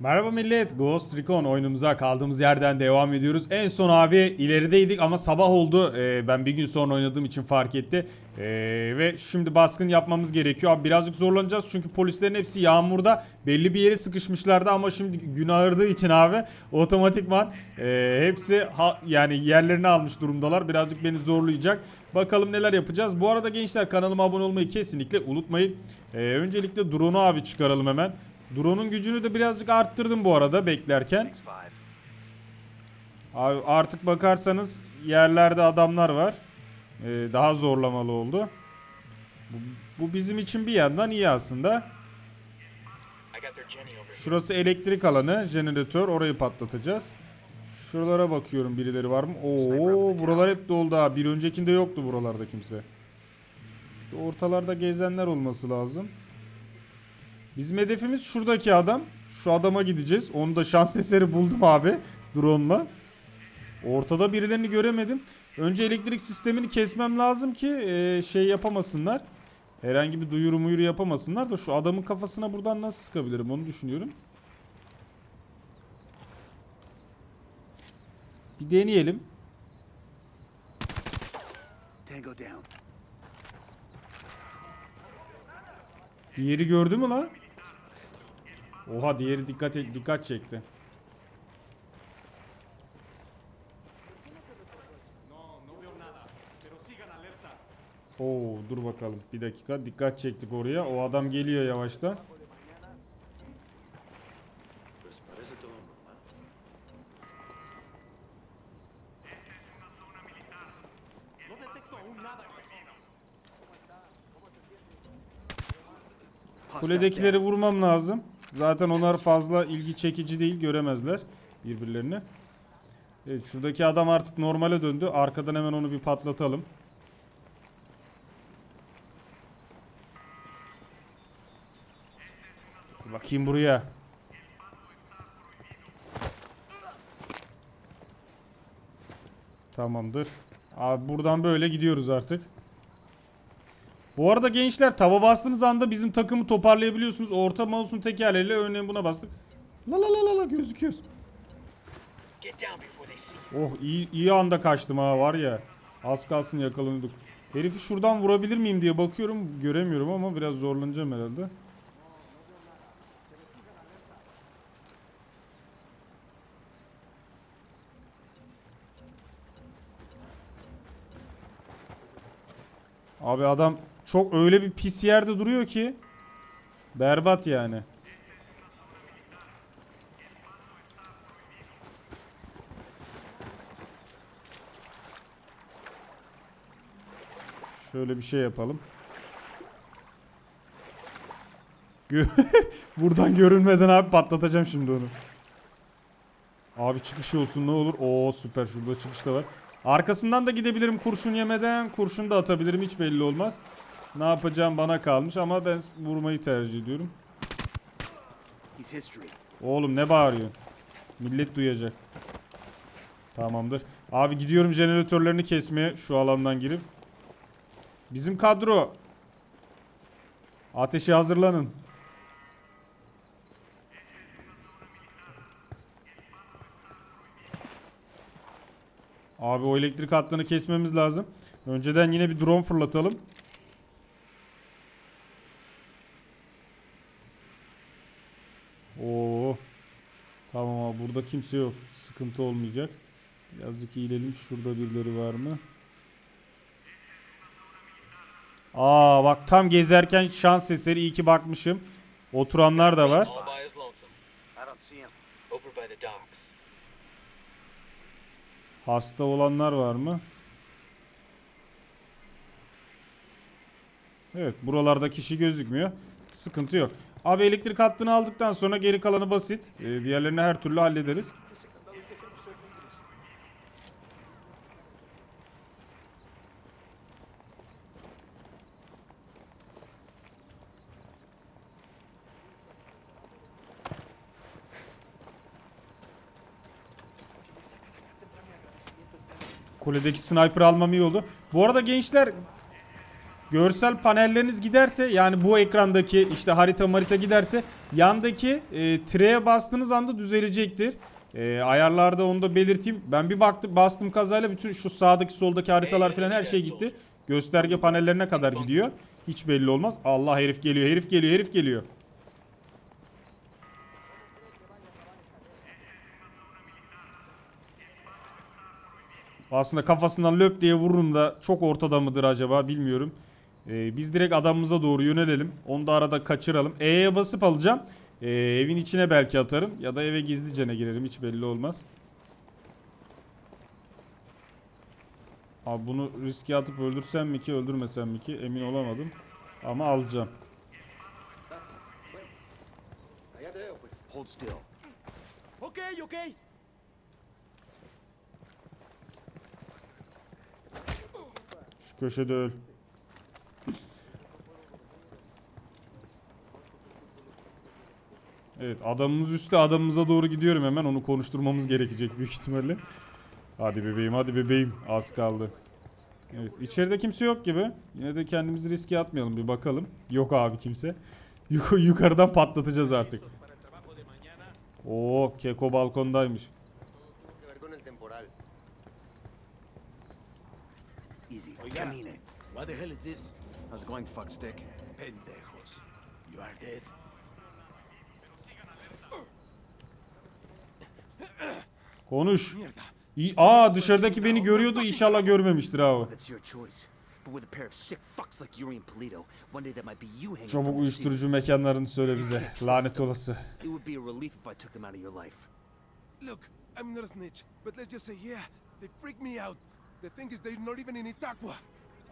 Merhaba millet, Ghost Recon oyunumuza kaldığımız yerden devam ediyoruz. En son abi ilerideydik ama sabah oldu. Ee, ben bir gün sonra oynadığım için fark etti. Ee, ve şimdi baskın yapmamız gerekiyor. Abi birazcık zorlanacağız çünkü polislerin hepsi yağmurda belli bir yere sıkışmışlardı ama şimdi gün ağırdığı için abi otomatikman e, hepsi ha, yani yerlerini almış durumdalar. Birazcık beni zorlayacak. Bakalım neler yapacağız. Bu arada gençler kanalıma abone olmayı kesinlikle unutmayın. Ee, öncelikle drone'u abi çıkaralım hemen. Drone'un gücünü de birazcık arttırdım bu arada beklerken. Abi artık bakarsanız yerlerde adamlar var. Ee, daha zorlamalı oldu. Bu, bu bizim için bir yandan iyi aslında. Şurası elektrik alanı, jeneratör. Orayı patlatacağız. Şuralara bakıyorum birileri var mı? Oo, buralar hep doldu ha. Bir öncekinde yoktu buralarda kimse. Ortalarda gezenler olması lazım. Bizim hedefimiz şuradaki adam. Şu adama gideceğiz. Onu da şans eseri buldum abi. Drone'la. Ortada birilerini göremedim. Önce elektrik sistemini kesmem lazım ki e, şey yapamasınlar. Herhangi bir duyuru muyuru yapamasınlar da şu adamın kafasına buradan nasıl sıkabilirim onu düşünüyorum. Bir deneyelim. Tango down. Diğeri gördü mü lan? Oha diğeri dikkat dikkat çekti. Oo dur bakalım. Bir dakika dikkat çektik oraya. O adam geliyor. Hostile Kuledekileri vurmam lazım. Zaten onlar fazla ilgi çekici değil. Göremezler birbirlerini. Evet şuradaki adam artık normale döndü. Arkadan hemen onu bir patlatalım. Bakayım buraya. Tamamdır. Abi buradan böyle gidiyoruz artık. Bu arada gençler tava bastığınız anda bizim takımı toparlayabiliyorsunuz. Orta mouse'un tekerleğiyle örneğin buna bastık. La la la la la gözüküyoruz. Oh iyi, iyi anda kaçtım ha var ya. Az kalsın yakalanıyorduk. Herifi şuradan vurabilir miyim diye bakıyorum. Göremiyorum ama biraz zorlanacağım herhalde. Abi adam çok öyle bir pis yerde duruyor ki. Berbat yani. Şöyle bir şey yapalım. Buradan görünmeden abi patlatacağım şimdi onu. Abi çıkış olsun ne olur. Oo süper şurada çıkış da var. Arkasından da gidebilirim kurşun yemeden. Kurşun da atabilirim hiç belli olmaz. Ne yapacağım bana kalmış ama ben vurmayı tercih ediyorum. Oğlum ne bağırıyorsun? Millet duyacak. Tamamdır. Abi gidiyorum jeneratörlerini kesmeye şu alandan girip. Bizim kadro. Ateşe hazırlanın. Abi o elektrik hattını kesmemiz lazım. Önceden yine bir drone fırlatalım. Oo. Tamam abi burada kimse yok. Sıkıntı olmayacak. Birazcık iyilelim. Şurada birileri var mı? Aa bak tam gezerken şans eseri iyi ki bakmışım. Oturanlar da var. Hasta olanlar var mı? Evet buralarda kişi gözükmüyor. Sıkıntı yok. Abi elektrik hattını aldıktan sonra geri kalanı basit. Ee, diğerlerini her türlü hallederiz. Kuledeki sniper almam iyi oldu. Bu arada gençler görsel panelleriniz giderse yani bu ekrandaki işte harita marita giderse yandaki e, tireye bastığınız anda düzelecektir. E, ayarlarda onu da belirteyim. Ben bir baktım bastım kazayla bütün şu sağdaki soldaki haritalar falan her şey gitti. Gösterge panellerine kadar gidiyor. Hiç belli olmaz. Allah herif geliyor, herif geliyor, herif geliyor. Aslında kafasından löp diye vururum da çok ortada mıdır acaba bilmiyorum. Ee, biz direkt adamımıza doğru yönelelim. Onu da arada kaçıralım. E'ye basıp alacağım. Ee, evin içine belki atarım. Ya da eve gizlicene girerim. Hiç belli olmaz. Abi bunu riske atıp öldürsem mi ki öldürmesem mi ki emin olamadım. Ama alacağım. Hold still. Okay, okay. Şu köşede öl. Evet adamımız üstte adamımıza doğru gidiyorum hemen onu konuşturmamız gerekecek büyük ihtimalle. Hadi bebeğim hadi bebeğim az kaldı. Evet içeride kimse yok gibi. Yine de kendimizi riske atmayalım bir bakalım. Yok abi kimse. Yuk- yukarıdan patlatacağız artık. Oo Keko balkondaymış. Easy. Camine. What the hell is this? How's it going, fuckstick? Pendejos. You are dead. Konuş. İyi- Aa dışarıdaki beni görüyordu inşallah görmemiştir ha o. Well, that's your choice. But with a pair of sick fucks like Yuri and Polito, one day that might be you hanging Çabuk uyuşturucu mekanlarını söyle bize. Lanet olası. Look, I'm not a snitch, but let's just say, yeah, they freak me out. The thing is, they're not even in Itaqua.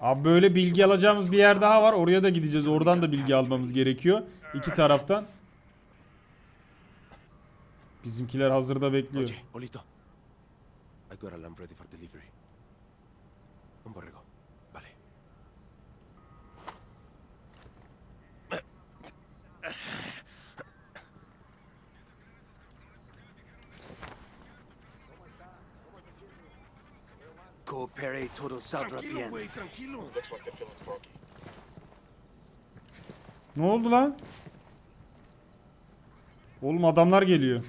Abi böyle bilgi alacağımız bir yer daha var. Oraya da gideceğiz. Oradan da bilgi almamız gerekiyor. İki taraftan. Bizimkiler hazırda bekliyor. Oye, Polito. I got a lamb ready for delivery. Un borrego. Vale. Coopere todo saldrá bien. tranquilo. Looks like they're feeling froggy. Ne oldu lan? Oğlum adamlar geliyor.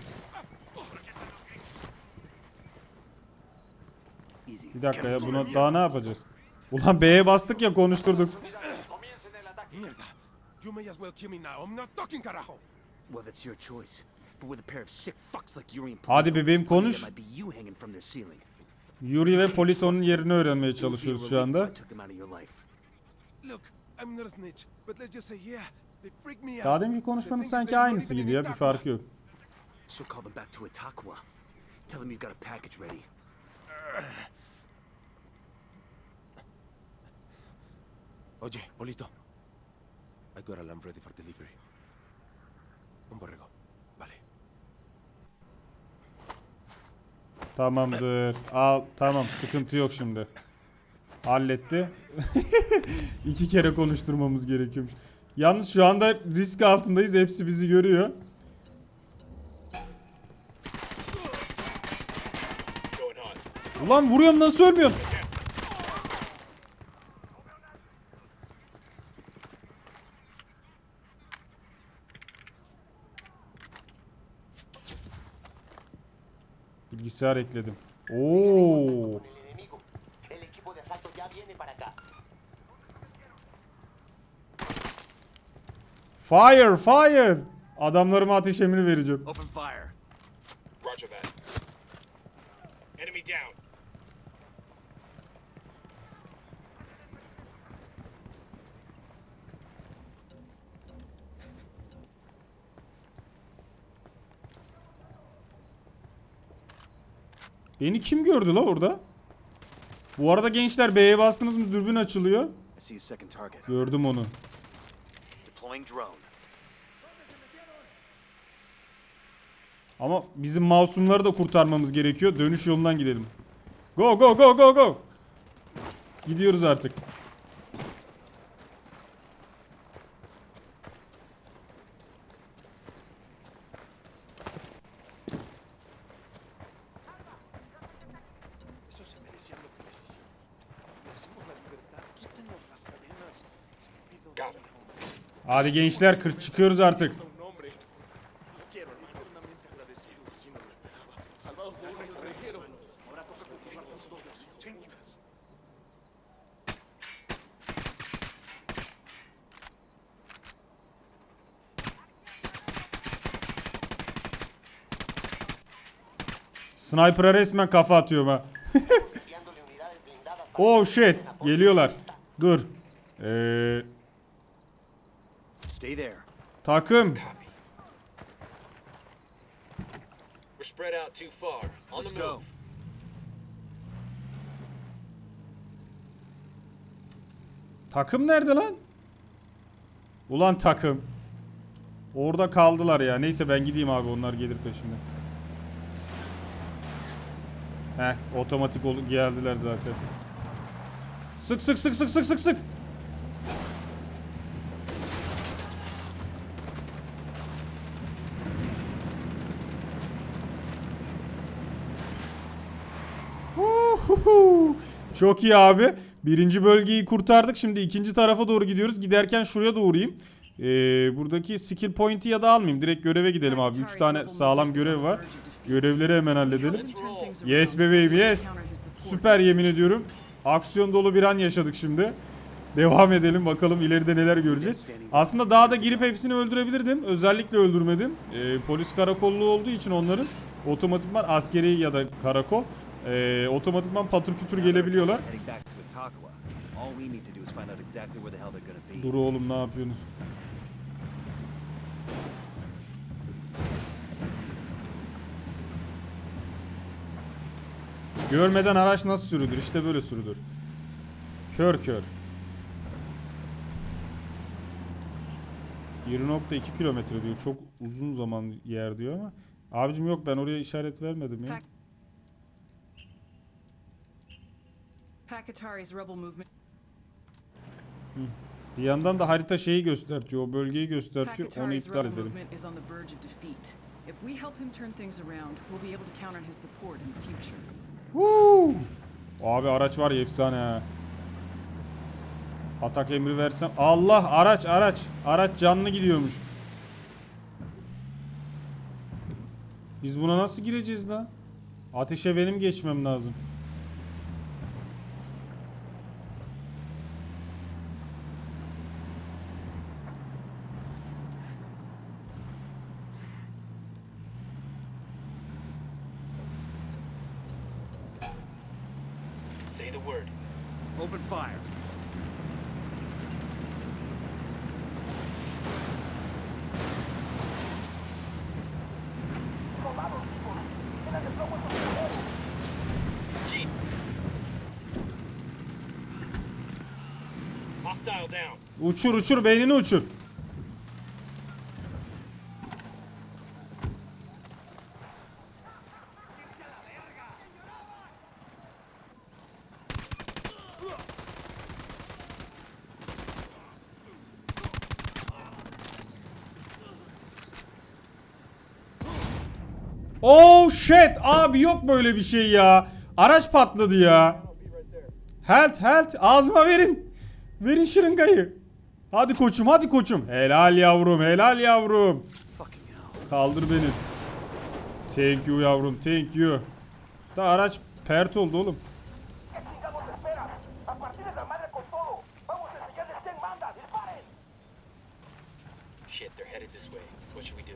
Easy. Bir dakika ya buna daha ne yapacağız? Ulan B'ye bastık ya konuşturduk. You may as well kill me now. I'm not talking, carajo. Well, that's your choice. But with a pair of sick fucks like Yuri and Hadi bebeğim, konuş. Yuri ve polis onun yerini öğrenmeye çalışıyoruz şu anda. if I took them out of your life. Look, I'm not a snitch, but let's just say, yeah, they freak me out. Daha deminki konuşmanın sanki aynısı gibi ya bir farkı yok. So call them back to Itaqua. Tell them you've got a package ready. Oye, Polito. I got a lamb ready for delivery. Un borrego. Vale. Tamamdır. Al tamam sıkıntı yok şimdi. Halletti. İki kere konuşturmamız gerekiyormuş. Yalnız şu anda risk altındayız. Hepsi bizi görüyor. Ulan vuruyorum nasıl ölmüyorsun? Bilgisayar ekledim. Oo. Con el enemigo. El equipo de asalto ya viene para acá. Fire, fire. Adamlarıma ateş emri vereceğim. Open fire. Roger that. Enemy down. Beni kim gördü la orada? Bu arada gençler B'ye bastınız mı dürbün açılıyor. Gördüm onu. Ama bizim masumları da kurtarmamız gerekiyor. Dönüş yolundan gidelim. Go go go go go. Gidiyoruz artık. Hadi gençler kır çıkıyoruz artık. Sniper'a resmen kafa atıyorum ha. Oh shit. Geliyorlar. Dur. Ee, Stay there. takım. We're spread out too far. On Let's the go. move. Takım nerede lan? Ulan takım. Orada kaldılar ya. Neyse ben gideyim abi onlar gelir peşimden. Heh otomatik geldiler zaten. Sık sık sık sık sık sık sık. Çok iyi abi. Birinci bölgeyi kurtardık. Şimdi ikinci tarafa doğru gidiyoruz. Giderken şuraya da uğrayayım. Ee, buradaki skill point'i ya da almayayım. Direkt göreve gidelim abi. 3 tane sağlam görev var. Görevleri hemen halledelim. Yes bebeğim yes. Süper yemin ediyorum. Aksiyon dolu bir an yaşadık şimdi. Devam edelim bakalım ileride neler göreceğiz. Aslında daha da girip hepsini öldürebilirdim. Özellikle öldürmedim. Ee, polis karakollu olduğu için onların otomatikman askeri ya da karakol ee, otomatikman patır kütür gelebiliyorlar. Dur oğlum ne yapıyorsunuz? Görmeden araç nasıl sürülür? İşte böyle sürülür. Kör kör. 1.2 kilometre diyor. Çok uzun zaman yer diyor ama. Abicim yok ben oraya işaret vermedim ya. Movement. Bir yandan da harita şeyi göstertiyor. O bölgeyi göstertiyor. Onu iptal edelim. movement is on the verge of defeat. If we help him turn things around, we'll be able to count on his support in the future. Woo! Abi araç var ya efsane ha. Atak emri versem. Allah araç araç. Araç canlı gidiyormuş. Biz buna nasıl gireceğiz lan? Ateşe benim geçmem lazım. Say the word. Open fire. Uçur uçur beynini uçur. Oh shit abi yok böyle bir şey ya. Araç patladı ya. Health health ağzıma verin. Verin şırıngayı. Hadi koçum hadi koçum. Helal yavrum helal yavrum. Kaldır beni. Thank you yavrum thank you. Da araç pert oldu oğlum. ¿Qué chingados esperan? A partir de la madre con todo. Vamos a enseñarles quién manda. ¡Disparen! Shit, they're headed this way. What should we do?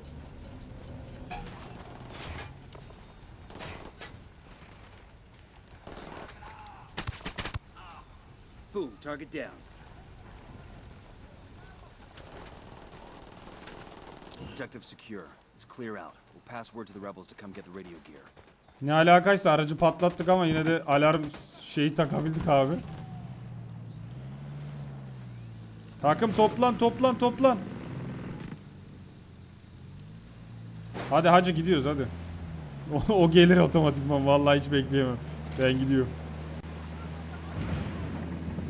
Boom, target down. Objective secure. It's clear out. We'll pass word to the rebels to come get the radio gear. Ne alakaysa aracı patlattık ama yine de alarm şeyi takabildik abi. Takım toplan toplan toplan. Hadi hacı gidiyoruz hadi. O, o gelir otomatikman vallahi hiç bekleyemem. Ben gidiyorum.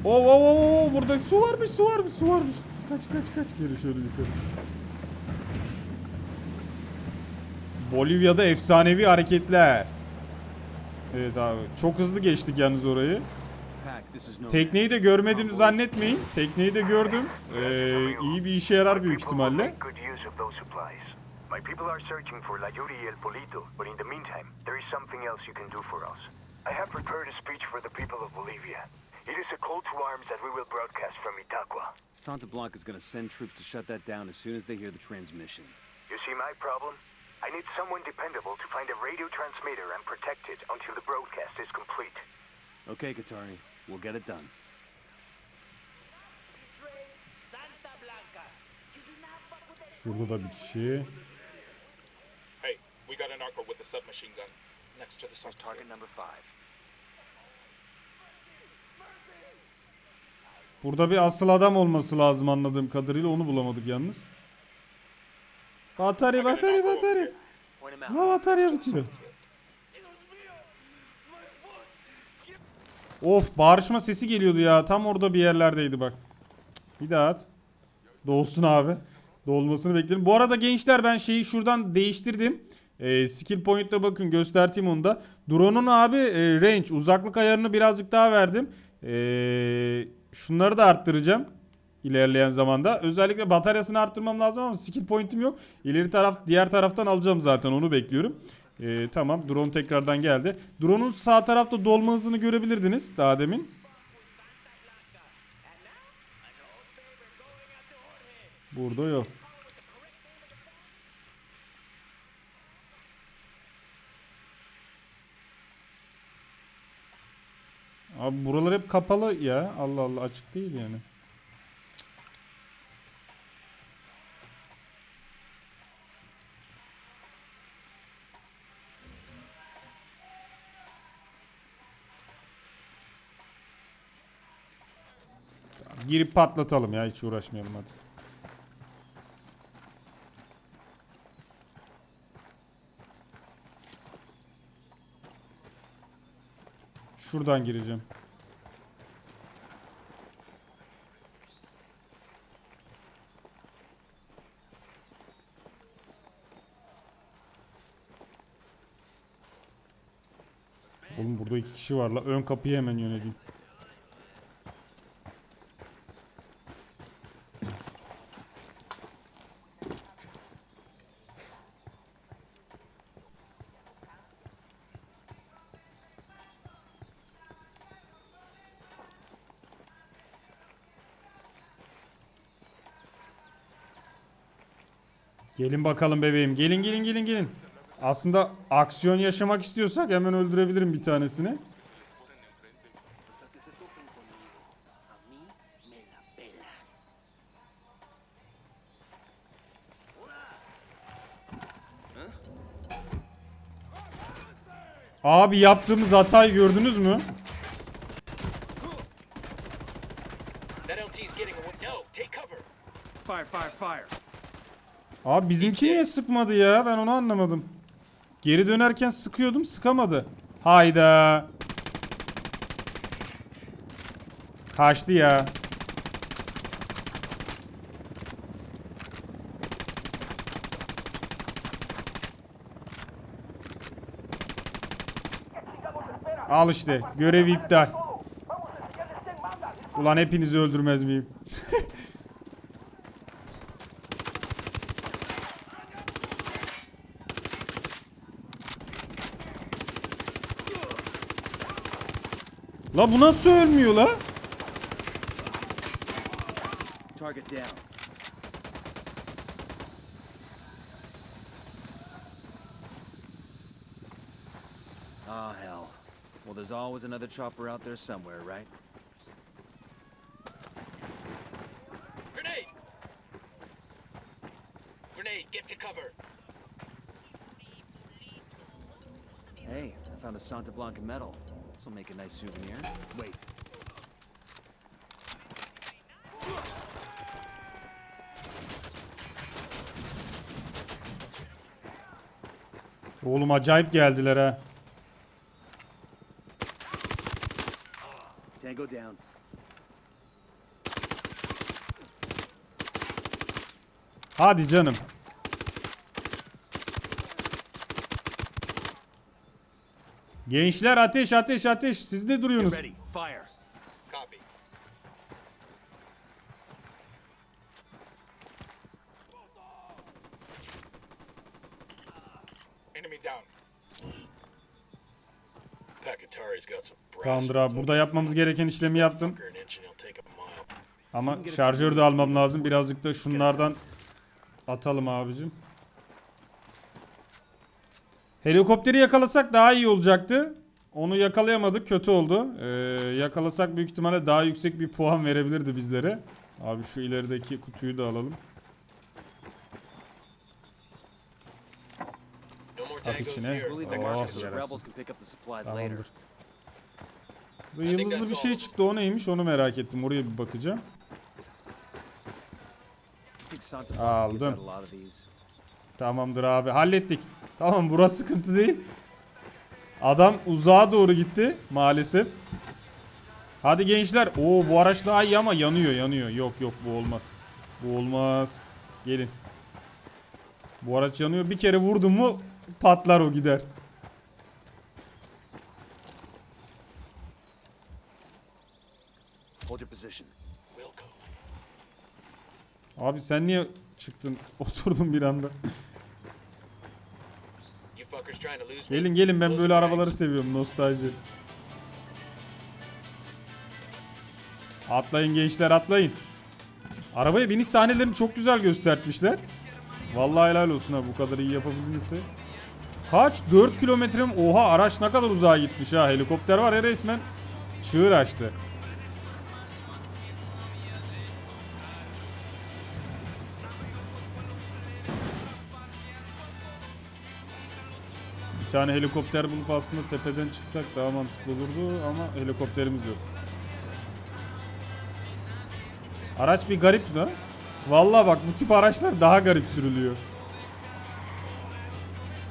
Oo oo oo oo burada su varmış su varmış su varmış. Kaç kaç kaç geri şöyle yukarı. Bolivya'da efsanevi hareketler. Evet abi çok hızlı geçtik yalnız orayı. Tekneyi de görmediğimi zannetmeyin. Tekneyi de gördüm. Ee, iyi bir işe yarar büyük ihtimalle. My people are searching for La Yuri El Polito, but in the meantime, there is something else you can do for us. I have prepared a speech for the people of Bolivia. It is a call to arms that we will broadcast from Itaqua. Santa Blanca Blanca's gonna send troops to shut that down as soon as they hear the transmission. You see my problem? I need someone dependable to find a radio transmitter and protect it until the broadcast is complete. Okay, Katari, we'll get it done. Şurada da bir kişi. Hey, we got a narco with a submachine gun next to the sun. Target number five. Burada bir asıl adam olması lazım anladığım kadarıyla. Onu bulamadık yalnız. Batarya, batarya, batarya. Ha batarya bitiyor. Of bağırışma sesi geliyordu ya. Tam orada bir yerlerdeydi bak. Bir daha at. Dolsun abi. Dolmasını beklerim. Bu arada gençler ben şeyi şuradan değiştirdim. Ee, skill point'te bakın göstereyim onu da. Drone'un abi e, range uzaklık ayarını birazcık daha verdim. Ee, şunları da arttıracağım ilerleyen zamanda. Özellikle bataryasını arttırmam lazım ama skill point'im yok. İleri taraf diğer taraftan alacağım zaten onu bekliyorum. Ee, tamam drone tekrardan geldi. Drone'un sağ tarafta dolma hızını görebilirdiniz daha demin. Burada yok. Abi buralar hep kapalı ya. Allah Allah açık değil yani. Girip patlatalım ya hiç uğraşmayalım hadi. Şuradan gireceğim. Oğlum burada iki kişi var la. Ön kapıyı hemen yöneleyim. Gelin bakalım bebeğim. Gelin gelin gelin gelin. Aslında aksiyon yaşamak istiyorsak hemen öldürebilirim bir tanesini. Abi yaptığımız hatayı gördünüz mü? Fire, fire, fire. Abi bizimki niye sıkmadı ya? Ben onu anlamadım. Geri dönerken sıkıyordum sıkamadı. Hayda. Kaçtı ya. Al işte görevi iptal. Ulan hepinizi öldürmez miyim? La bu nasıl ölmüyor la? Target down. Ah, hell. Well, there's always another chopper out there somewhere, right? Grenade! Grenade, get to cover. Hey, I found a Santa Blanca medal. This'll make a nice souvenir. Wait. Oğlum acayip geldiler ha. Tango down. Hadi canım. Gençler ateş ateş ateş. Siz de duruyorsunuz. Tamamdır abi. Burada yapmamız gereken işlemi yaptım. Ama şarjörü de almam lazım. Birazcık da şunlardan atalım abicim. Helikopteri yakalasak daha iyi olacaktı. Onu yakalayamadık. Kötü oldu. Ee, yakalasak büyük ihtimalle daha yüksek bir puan verebilirdi bizlere. Abi şu ilerideki kutuyu da alalım. At içine. Oh. Tamamdır. Bu yıldızlı bir şey çıktı. O neymiş? Onu merak ettim. Oraya bir bakacağım. Aldım. Tamamdır abi. Hallettik. Tamam burası sıkıntı değil. Adam uzağa doğru gitti maalesef. Hadi gençler. Oo bu araç daha iyi ama yanıyor yanıyor. Yok yok bu olmaz. Bu olmaz. Gelin. Bu araç yanıyor. Bir kere vurdum mu patlar o gider. Abi sen niye çıktın? Oturdun bir anda. Gelin gelin ben böyle arabaları seviyorum nostalji. Atlayın gençler atlayın. Arabaya biniş sahnelerini çok güzel göstermişler. Vallahi helal olsun ha bu kadar iyi yapabildiyse. Kaç? 4 kilometre mi? Oha araç ne kadar uzağa gitmiş ha. Helikopter var ya resmen çığır açtı. Tane helikopter bulup aslında tepeden çıksak daha mantıklı olurdu ama helikopterimiz yok. Araç bir garip mi? Vallahi bak bu tip araçlar daha garip sürülüyor.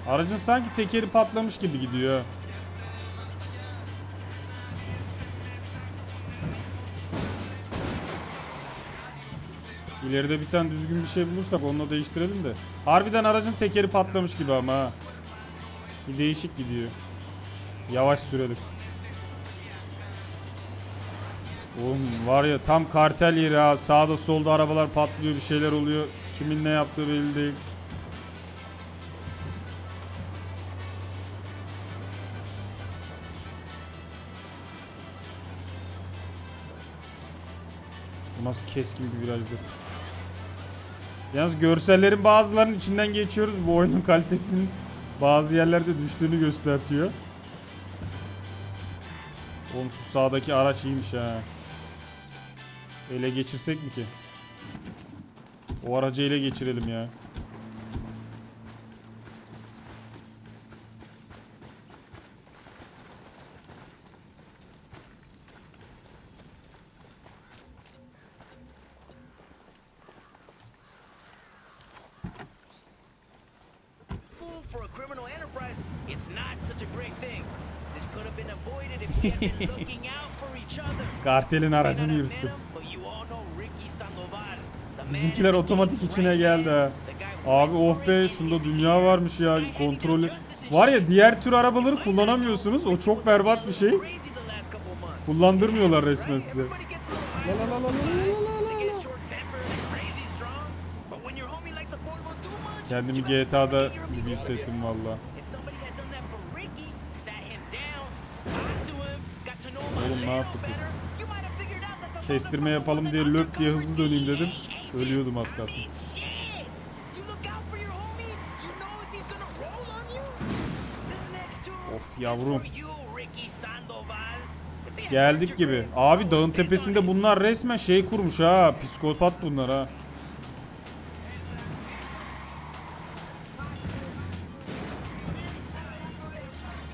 Aracın sanki tekeri patlamış gibi gidiyor. İleride bir tane düzgün bir şey bulursak onunla değiştirelim de. Harbiden aracın tekeri patlamış gibi ama ha. Bir değişik gidiyor. Yavaş sürelim. Oğlum var ya tam kartel yeri ha. Sağda solda arabalar patlıyor bir şeyler oluyor. Kimin ne yaptığı belli değil. Nasıl keskin bir virajdır. Yalnız görsellerin bazılarının içinden geçiyoruz. Bu oyunun kalitesinin bazı yerlerde düştüğünü göstertiyor. Oğlum şu sağdaki araç iyiymiş ha. Ele geçirsek mi ki? O aracı ele geçirelim ya. Fool for a criminal enterprise, it's not such a great thing. This could have been avoided if we had been looking out for each other. Kartelin May not aracını have met yürüttü. him, but you all know Ricky Sandoval, the man Bizimkiler otomatik içine geldi Abi oh be şunda dünya varmış ya kontrolü. Var ya diğer tür arabaları kullanamıyorsunuz. O çok berbat bir şey. Kullandırmıyorlar resmen size. Kendimi GTA'da gibi hissettim valla. Oğlum ne yaptık biz? better, you might have figured out that the Kestirme yapalım diye löp diye hızlı döneyim dedim. Ölüyordum az kalsın. Of yavrum. Geldik gibi. Abi dağın tepesinde bunlar resmen şey kurmuş ha. Psikopat bunlar ha.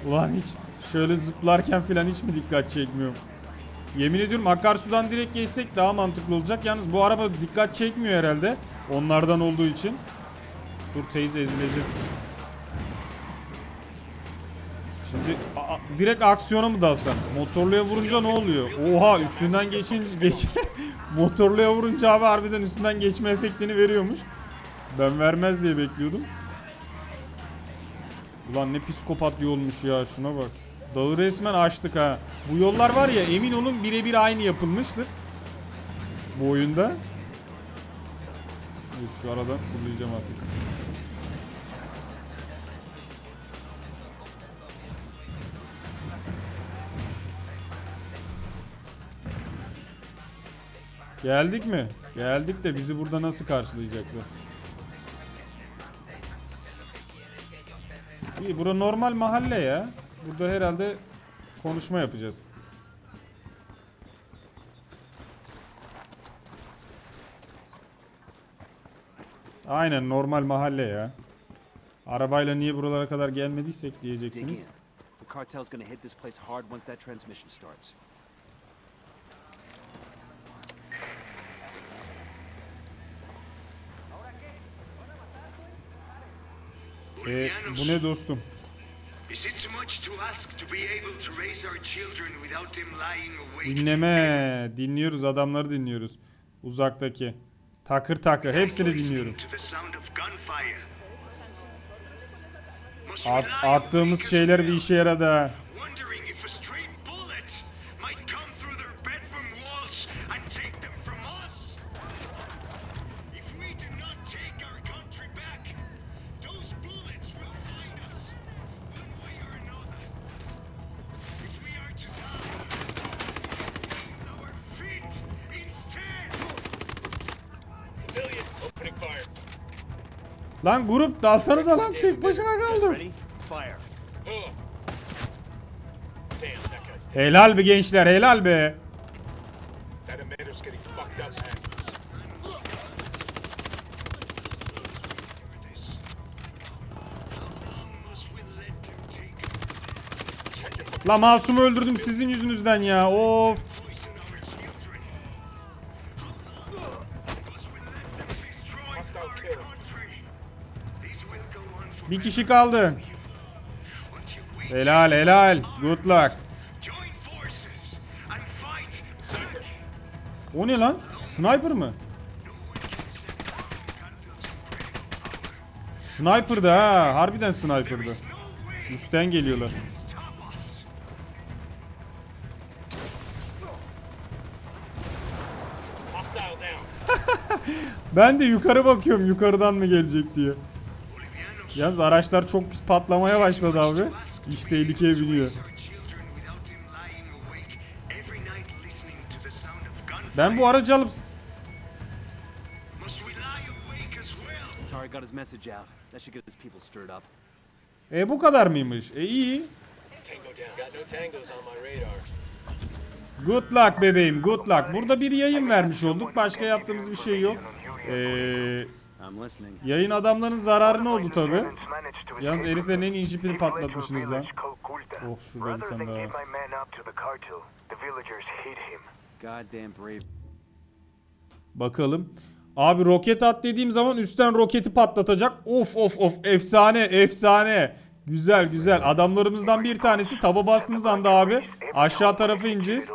Ulan hiç şöyle zıplarken falan hiç mi dikkat çekmiyor? Yemin ediyorum akarsudan direkt geçsek daha mantıklı olacak. Yalnız bu araba dikkat çekmiyor herhalde. Onlardan olduğu için. Dur teyze ezilecek. Şimdi direkt aksiyona mı dalsan? Motorluya vurunca ne oluyor? Oha üstünden geçin geç Motorluya vurunca abi harbiden üstünden geçme efektini veriyormuş. Ben vermez diye bekliyordum. Ulan ne psikopat yolmuş ya şuna bak. Dağı resmen açtık ha. Bu yollar var ya emin olun birebir aynı yapılmıştır. Bu oyunda. Şu arada kullanacağım artık. Geldik mi? Geldik de bizi burada nasıl karşılayacaklar? İyi bura normal mahalle ya. Burada herhalde konuşma yapacağız. Aynen normal mahalle ya. Arabayla niye buralara kadar gelmediysek diyeceksiniz. in. The cartel's gonna hit this place hard once that transmission starts. E, bu ne dostum? Is it too much to ask to be able to raise our children without them lying awake? Dinleme. Dinliyoruz adamları dinliyoruz. Uzaktaki. Takır takır hepsini dinliyorum. At, attığımız şeyler bir işe yaradı Lan grup dalsanıza lan tek başına kaldım. Helal be gençler helal be. La masumu öldürdüm sizin yüzünüzden ya. Of. Bir kişi kaldı. Helal helal. Good luck. O ne lan? Sniper mı? Sniper'dı ha. Harbiden sniper'dı. Üstten geliyorlar. Ben de yukarı bakıyorum yukarıdan mı gelecek diye. Yalnız araçlar çok pis patlamaya başladı abi. İş tehlikeye biniyor. Ben bu aracı alıp... E bu kadar mıymış? E iyi. Good luck bebeğim good luck. Burada bir yayın vermiş olduk. Başka yaptığımız bir şey yok. Ee, listening. Yayın adamların zararına oldu tabi. Yalnız heriflerin en iyi jipini patlatmışsınız lan. Oh, şurada bir tane daha. Bakalım. Abi roket at dediğim zaman üstten roketi patlatacak. Of of of efsane efsane. Güzel güzel. Adamlarımızdan bir tanesi taba bastığınız anda abi aşağı tarafa ineceğiz.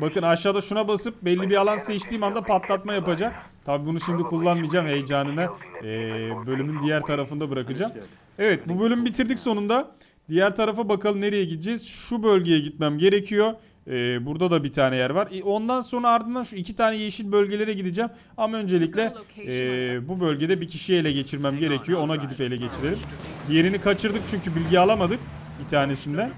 Bakın aşağıda şuna basıp belli bir alan seçtiğim anda patlatma yapacak. Tabi bunu şimdi kullanmayacağım heyecanına. Ee, bölümün diğer tarafında bırakacağım. Evet bu bölüm bitirdik sonunda. Diğer tarafa bakalım nereye gideceğiz. Şu bölgeye gitmem gerekiyor. Ee, burada da bir tane yer var. E, Ondan sonra ardından şu iki tane yeşil bölgelere gideceğim. Ama öncelikle e, bu bölgede bir kişiyi ele geçirmem gerekiyor. Ona gidip ele geçirelim. Diğerini kaçırdık çünkü bilgi alamadık bir tanesinden.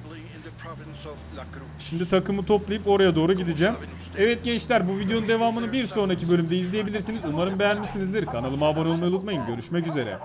Şimdi takımı toplayıp oraya doğru gideceğim. Evet gençler bu videonun devamını bir sonraki bölümde izleyebilirsiniz. Umarım beğenmişsinizdir. Kanalıma abone olmayı unutmayın. Görüşmek üzere.